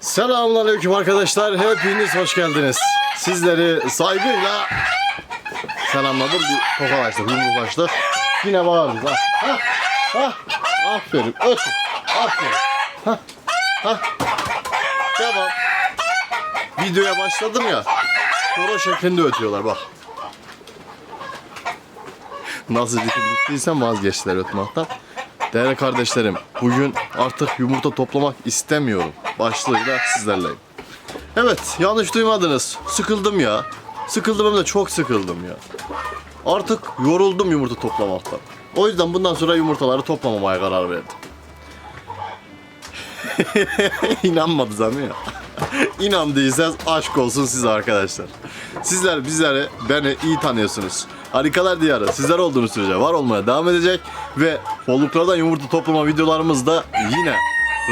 Selamünaleyküm arkadaşlar. Hepiniz hoş geldiniz. Sizleri saygıyla selamladım. Bir tokalaştık, yumruk başlık. Yine bağırdık. Ha, ha, ha. Aferin, ötün. Aferin. Ha, ha. Devam. Videoya başladım ya. Koro şeklinde ötüyorlar bak. Nasıl dikildiysem vazgeçtiler ötmaktan. Değerli kardeşlerim, bugün artık yumurta toplamak istemiyorum. Başlığıyla sizlerleyim. Evet, yanlış duymadınız. Sıkıldım ya. Sıkıldım hem de çok sıkıldım ya. Artık yoruldum yumurta toplamaktan. O yüzden bundan sonra yumurtaları toplamamaya karar verdim. İnanmadınız ama ya. İnandıysanız aşk olsun size arkadaşlar. Sizler bizleri beni iyi tanıyorsunuz. Harikalar diyarı sizler olduğunuz sürece var olmaya devam edecek ve folluklardan yumurta toplama videolarımız da yine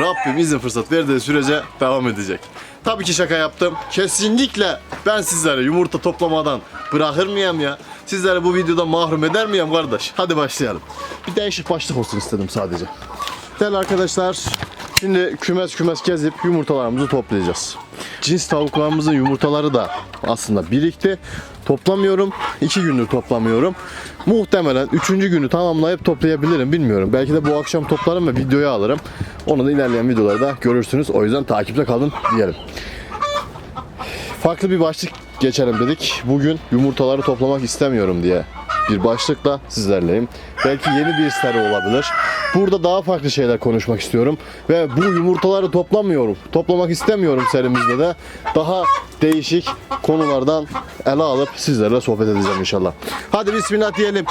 Rabbim izin fırsat verdiği sürece devam edecek. Tabii ki şaka yaptım. Kesinlikle ben sizlere yumurta toplamadan bırakır mıyım ya? Sizleri bu videodan mahrum eder miyim kardeş? Hadi başlayalım. Bir değişik başlık olsun istedim sadece. Değerli arkadaşlar, şimdi kümes kümes gezip yumurtalarımızı toplayacağız. Cins tavuklarımızın yumurtaları da aslında birikti. Toplamıyorum. iki gündür toplamıyorum. Muhtemelen üçüncü günü tamamlayıp toplayabilirim bilmiyorum. Belki de bu akşam toplarım ve videoya alırım. Onu da ilerleyen videolarda görürsünüz. O yüzden takipte kalın diyelim. Farklı bir başlık geçelim dedik. Bugün yumurtaları toplamak istemiyorum diye bir başlıkla sizlerleyim. Belki yeni bir seri olabilir. Burada daha farklı şeyler konuşmak istiyorum. Ve bu yumurtaları toplamıyorum. Toplamak istemiyorum serimizde de. Daha değişik konulardan ele alıp sizlerle sohbet edeceğim inşallah. Hadi bismillah diyelim.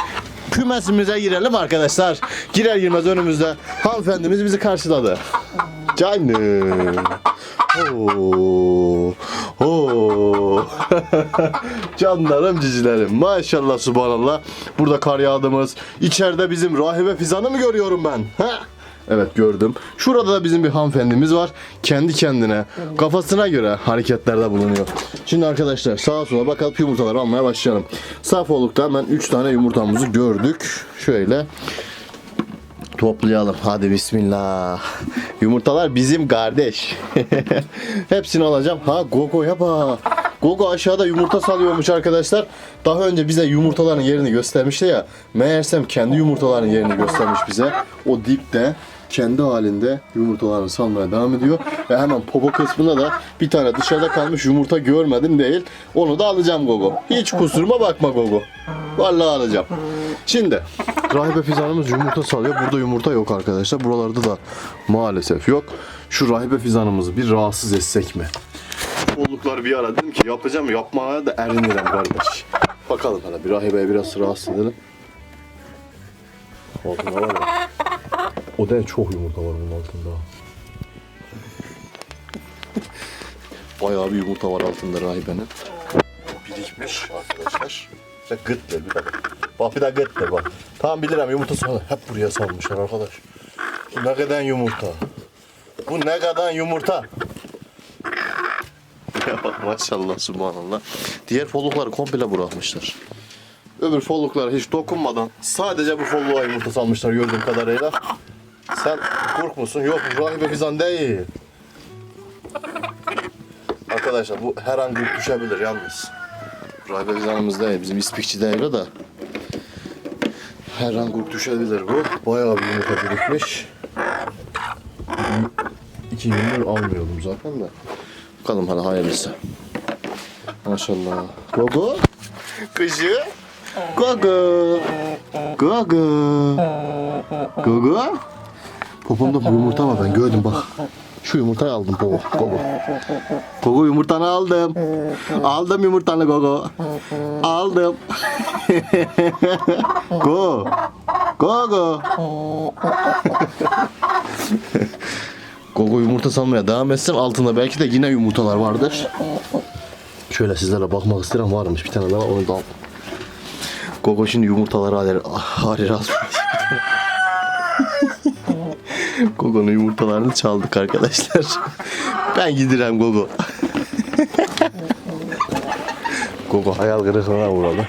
Kümesimize girelim arkadaşlar. Girer girmez önümüzde hanımefendimiz bizi karşıladı. Canım. Oo. Oo. Canlarım cicilerim. Maşallah subhanallah. Burada kar yağdığımız. İçeride bizim rahibe Fizan'ı mı görüyorum ben? Ha? Evet gördüm. Şurada da bizim bir hanımefendimiz var. Kendi kendine, kafasına göre hareketlerde bulunuyor. Şimdi arkadaşlar sağa sola bakalım yumurtaları almaya başlayalım. Safoluk'ta hemen 3 tane yumurtamızı gördük. Şöyle Toplayalım. Hadi bismillah. Yumurtalar bizim kardeş. Hepsini alacağım. Ha Gogo yapa. Gogo aşağıda yumurta salıyormuş arkadaşlar. Daha önce bize yumurtaların yerini göstermişti ya. Meğersem kendi yumurtaların yerini göstermiş bize. O dipte kendi halinde yumurtalarını salmaya devam ediyor. Ve hemen popo kısmında da bir tane dışarıda kalmış yumurta görmedim değil. Onu da alacağım Gogo. Hiç kusuruma bakma Gogo. Vallahi alacağım. Şimdi rahibe fizanımız yumurta salıyor. Burada yumurta yok arkadaşlar. Buralarda da maalesef yok. Şu rahibe fizanımızı bir rahatsız etsek mi? Oldukları bir ara dedim ki yapacağım yapmaya da erinirim kardeş. Bakalım hele bir rahibeye biraz rahatsız edelim. Altında var ya. O da çok yumurta var bunun altında. Bayağı bir yumurta var altında rahibenin. Birikmiş arkadaşlar. Ve gıt bir dakika. Bak bir gıt der bak. Tamam bilirim yumurta sonra hep buraya salmışlar arkadaş. Bu ne kadar yumurta. Bu ne kadar yumurta. Ya bak maşallah subhanallah. Diğer follukları komple bırakmışlar. Öbür folluklara hiç dokunmadan sadece bu folluğa yumurta salmışlar gördüğüm kadarıyla. Sen kurk musun? Yok rahibe fizan değil. Arkadaşlar bu her an gök düşebilir yalnız. Rahibe fizanımız değil, bizim ispikçi değil da. Her an gök düşebilir bu. Bayağı bir yumurta birikmiş. İki gündür almıyordum zaten de. Bakalım hadi hayırlısı. Maşallah. Gogo. Kızı. Gogo. Gogo. Gogo. Popomda yumurta var ben gördüm bak. Şu yumurtayı aldım Gogo. Gogo. Gogo yumurtanı aldım. Aldım yumurtanı Gogo. Aldım. Go. Gogo. Gogo yumurta salmaya devam etsin. Altında belki de yine yumurtalar vardır. Şöyle sizlere bakmak isterim varmış bir tane daha onu da al. Gogo şimdi yumurtaları halir, halir. Gogo'nun yumurtalarını çaldık arkadaşlar. Ben gidirem Gogo. Gogo hayal kırıklığına uğradı.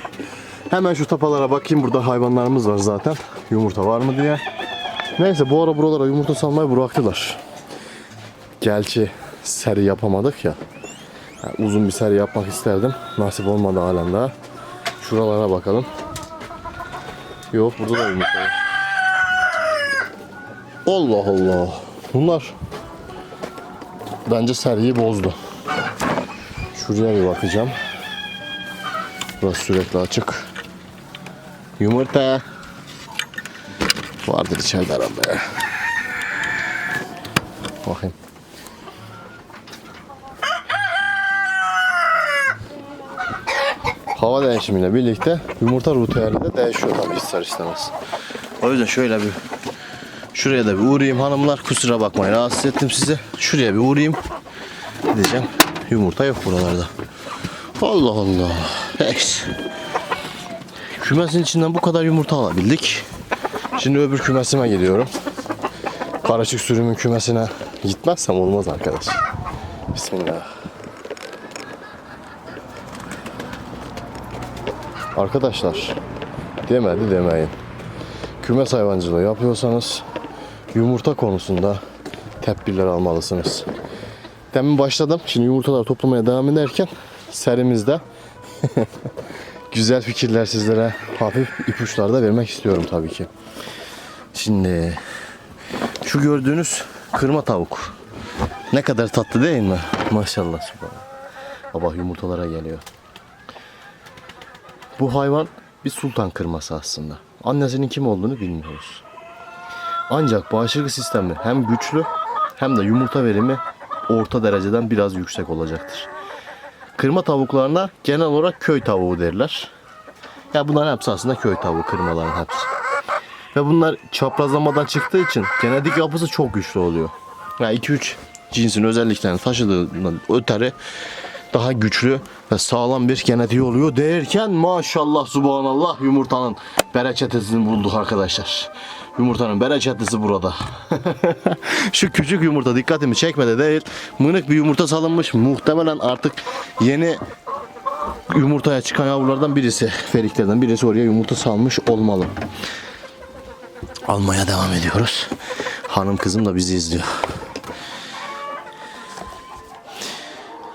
Hemen şu tapalara bakayım. Burada hayvanlarımız var zaten. Yumurta var mı diye. Neyse bu ara buralara yumurta salmayı bıraktılar. Gerçi seri yapamadık ya. Yani uzun bir seri yapmak isterdim. Nasip olmadı halen daha. Şuralara bakalım. Yok burada da yumurta var. Allah Allah. Bunlar bence seriyi bozdu. Şuraya bir bakacağım. Burası sürekli açık. Yumurta. Vardır içeride herhalde. ya. Bakayım. Hava değişimiyle birlikte yumurta routeleri de değişiyor tabii ister istemez. O yüzden şöyle bir şuraya da bir uğrayayım hanımlar. Kusura bakmayın rahatsız ettim sizi. Şuraya bir uğrayayım. Diyeceğim. Yumurta yok buralarda. Allah Allah. Eks. Kümesin içinden bu kadar yumurta alabildik. Şimdi öbür kümesime gidiyorum. Karaçık sürümün kümesine gitmezsem olmaz arkadaş. Bismillah. Arkadaşlar demedi demeyin. Kümes hayvancılığı yapıyorsanız yumurta konusunda tedbirler almalısınız. Demin başladım. Şimdi yumurtalar toplamaya devam ederken serimizde güzel fikirler sizlere hafif ipuçları da vermek istiyorum tabii ki. Şimdi şu gördüğünüz kırma tavuk. Ne kadar tatlı değil mi? Maşallah. Baba yumurtalara geliyor. Bu hayvan bir sultan kırması aslında. Annesinin kim olduğunu bilmiyoruz. Ancak bağışıklık sistemi hem güçlü hem de yumurta verimi orta dereceden biraz yüksek olacaktır. Kırma tavuklarına genel olarak köy tavuğu derler. Ya bunların hepsi aslında köy tavuğu kırmaların hepsi. Ve bunlar çaprazlamadan çıktığı için genetik yapısı çok güçlü oluyor. Yani 2-3 cinsin özelliklerini taşıdığından öteri daha güçlü ve sağlam bir genetiği oluyor derken maşallah subhanallah yumurtanın bereketini bulduk arkadaşlar. Yumurtanın bereketisi burada. Şu küçük yumurta dikkatimi çekmedi değil. Mınık bir yumurta salınmış. Muhtemelen artık yeni yumurtaya çıkan yavrulardan birisi, feriklerden birisi oraya yumurta salmış olmalı. Almaya devam ediyoruz. Hanım kızım da bizi izliyor.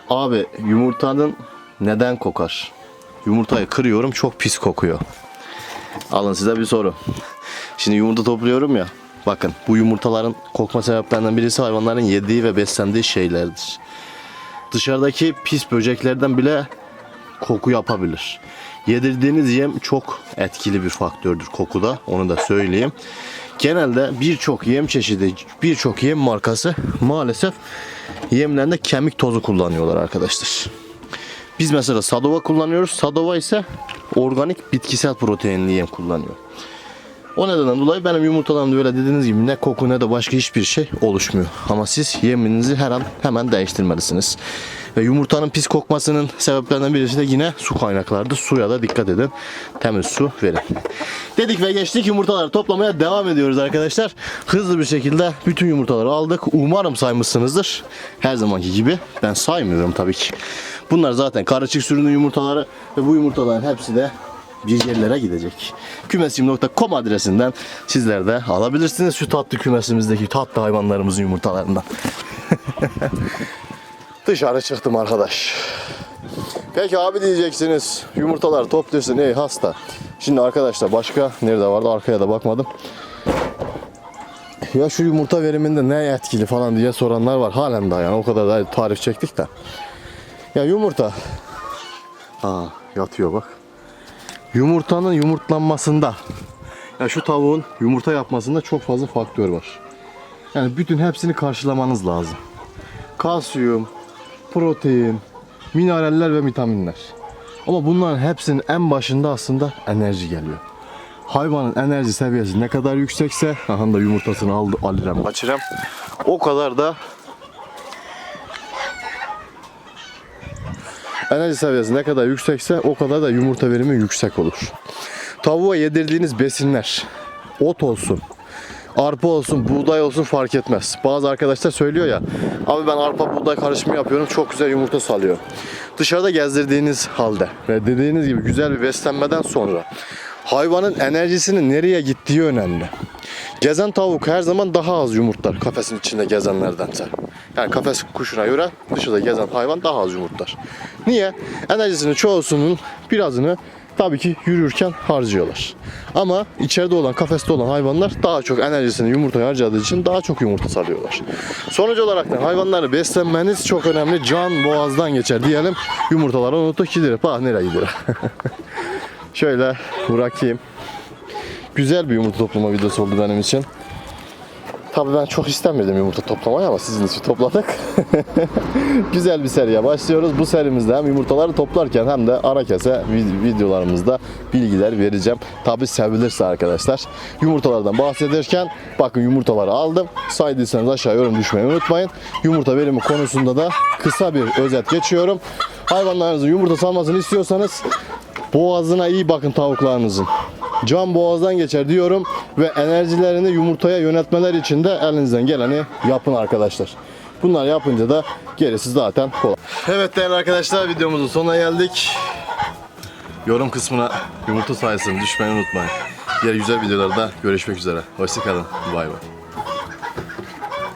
Abi yumurtanın neden kokar? Yumurtayı kırıyorum çok pis kokuyor. Alın size bir soru. Şimdi yumurta topluyorum ya. Bakın bu yumurtaların kokma sebeplerinden birisi hayvanların yediği ve beslendiği şeylerdir. Dışarıdaki pis böceklerden bile koku yapabilir. Yedirdiğiniz yem çok etkili bir faktördür kokuda. Onu da söyleyeyim. Genelde birçok yem çeşidi, birçok yem markası maalesef yemlerinde kemik tozu kullanıyorlar arkadaşlar. Biz mesela Sadova kullanıyoruz. Sadova ise organik bitkisel proteinli yem kullanıyor. O nedenden dolayı benim yumurtalarımda böyle dediğiniz gibi ne koku ne de başka hiçbir şey oluşmuyor. Ama siz yeminizi her an hemen değiştirmelisiniz. Ve yumurtanın pis kokmasının sebeplerinden birisi de yine su kaynaklarıdır. Suya da dikkat edin. Temiz su verin. Dedik ve geçtik yumurtaları toplamaya devam ediyoruz arkadaşlar. Hızlı bir şekilde bütün yumurtaları aldık. Umarım saymışsınızdır. Her zamanki gibi ben saymıyorum tabii ki. Bunlar zaten karışık sürünün yumurtaları ve bu yumurtaların hepsi de bir yerlere gidecek. Kümesim.com adresinden sizler de alabilirsiniz şu tatlı kümesimizdeki tatlı hayvanlarımızın yumurtalarından. Dışarı çıktım arkadaş. Peki abi diyeceksiniz yumurtalar topluyorsun ey hasta. Şimdi arkadaşlar başka nerede vardı arkaya da bakmadım. Ya şu yumurta veriminde ne etkili falan diye soranlar var halen daha yani o kadar da tarif çektik de. Ya yumurta. Aa yatıyor bak. Yumurtanın yumurtlanmasında ya şu tavuğun yumurta yapmasında çok fazla faktör var. Yani bütün hepsini karşılamanız lazım. Kalsiyum, protein, mineraller ve vitaminler. Ama bunların hepsinin en başında aslında enerji geliyor. Hayvanın enerji seviyesi ne kadar yüksekse, aha da yumurtasını aldı, alırım, kaçırım. O kadar da enerji seviyesi ne kadar yüksekse o kadar da yumurta verimi yüksek olur. Tavuğa yedirdiğiniz besinler, ot olsun, arpa olsun, buğday olsun fark etmez. Bazı arkadaşlar söylüyor ya, abi ben arpa buğday karışımı yapıyorum, çok güzel yumurta salıyor. Dışarıda gezdirdiğiniz halde ve dediğiniz gibi güzel bir beslenmeden sonra hayvanın enerjisinin nereye gittiği önemli. Gezen tavuk her zaman daha az yumurtlar kafesin içinde gezenlerdense. Yani kafes kuşuna göre dışarıda gezen hayvan daha az yumurtlar. Niye? Enerjisinin çoğusunun birazını tabii ki yürürken harcıyorlar. Ama içeride olan, kafeste olan hayvanlar daha çok enerjisini yumurtaya harcadığı için daha çok yumurta salıyorlar. Sonuç olarak da hayvanları beslenmeniz çok önemli. Can boğazdan geçer diyelim. Yumurtaları unuttuk gidiyor. Bak nereye gidiyor. Şöyle bırakayım. Güzel bir yumurta toplama videosu oldu benim için. Tabii ben çok istemedim yumurta toplamayı ama sizin için topladık. Güzel bir seriye başlıyoruz. Bu serimizde hem yumurtaları toplarken hem de ara kese vid- videolarımızda bilgiler vereceğim. Tabii sevilirse arkadaşlar. Yumurtalardan bahsederken bakın yumurtaları aldım. Saydıysanız aşağı yorum düşmeyi unutmayın. Yumurta verimi konusunda da kısa bir özet geçiyorum. Hayvanlarınızın yumurta salmasını istiyorsanız boğazına iyi bakın tavuklarınızın. Can boğazdan geçer diyorum ve enerjilerini yumurtaya yönetmeler için de elinizden geleni yapın arkadaşlar. Bunlar yapınca da gerisi zaten kolay. Evet değerli arkadaşlar videomuzun sonuna geldik. Yorum kısmına yumurta sayısını düşmeyi unutmayın. Diğer güzel videolarda görüşmek üzere. Hoşçakalın. Bay bay.